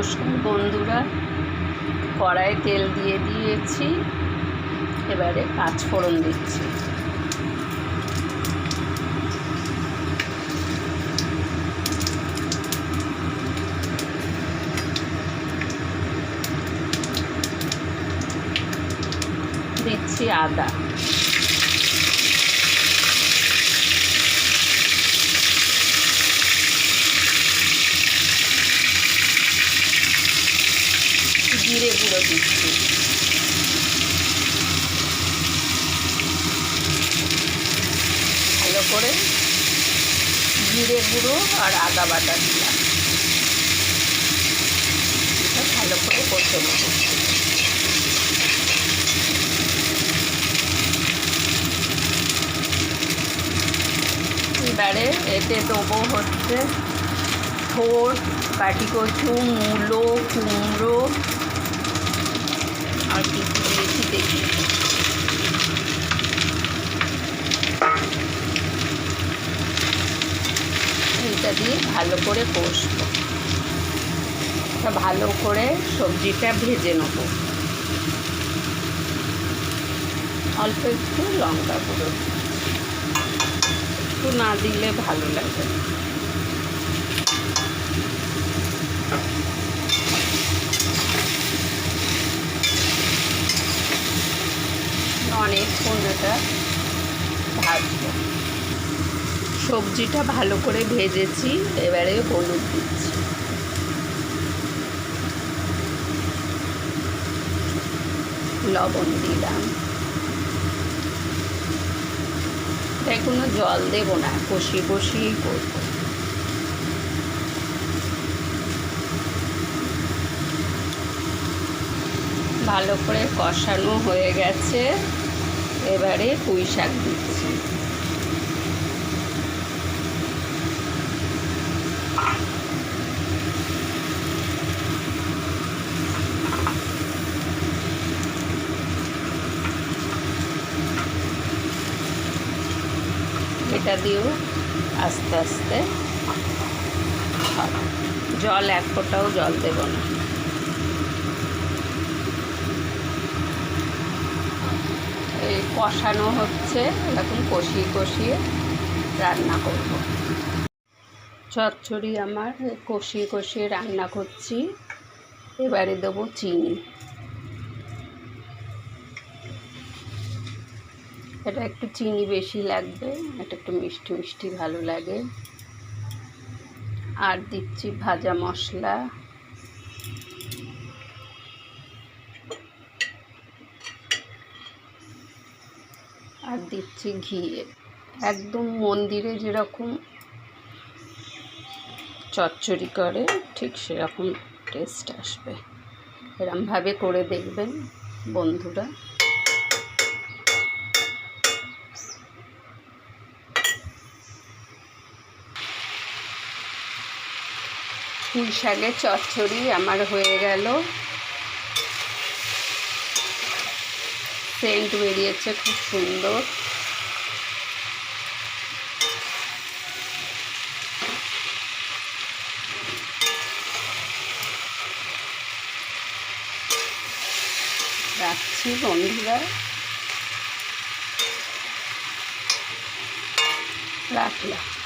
নমস্কার বন্ধুরা কড়াই তেল দিয়ে দিয়েছি এবারে পাঁচ ফোড়ন দিচ্ছি। দিচ্ছি আদা। জিরে গুঁড়ো দিচ্ছি। ভালো করে জিরে গুঁড়ো আর আদা বাটা দিলাম ভালো করে কষে নেব। এবারে এতে দেবো হচ্ছে থোর কাটি কচু, মূলো, কুমড়ো আর দিয়েছি দেখি এইটা দিয়ে ভালো করে কষবো। ভালো করে সবজিটা ভেজে নেব। অল্প একটু লঙ্কা গুঁড়ো। একটু না দিলে ভালো লাগে। অনেকক্ষণ এটা ভাজবো। সবজিটা ভালো করে ভেজেছি, এবারে হলুদ দিচ্ছি। লবণ দিলাম। তাই কোনো জল দেবো না, কষিয়ে কষিয়েই করব। ভালো করে কষানো হয়ে গেছে। এবারে পুঁই শাক দিচ্ছি। এটা দিয়েও আস্তে আস্তে জল এক ফোঁটাও জল দেব না। কষানো হচ্ছে। এখন কষিয়ে কষিয়ে রান্না করব। চচ্চড়ি আমার, কষিয়ে কষিয়ে রান্না করছি। এবারে দেবো চিনি। এটা একটু চিনি বেশি লাগবে, এটা একটু মিষ্টি মিষ্টি ভালো লাগে। আর দিচ্ছি ভাজা মশলা। আর দিচ্ছি ঘি। একদম মন্দিরে যেরকম চচ্চড়ি করে, ঠিক সেরকম টেস্ট আসবে। এরমভাবে করে দেখবেন বন্ধুরা। পুঁই শাকের চচ্চড়ি আমার হয়ে গেল। সেন্ট বেরিয়েছে খুব সুন্দর। রাখছি বন্ধুরা। রাখলাম।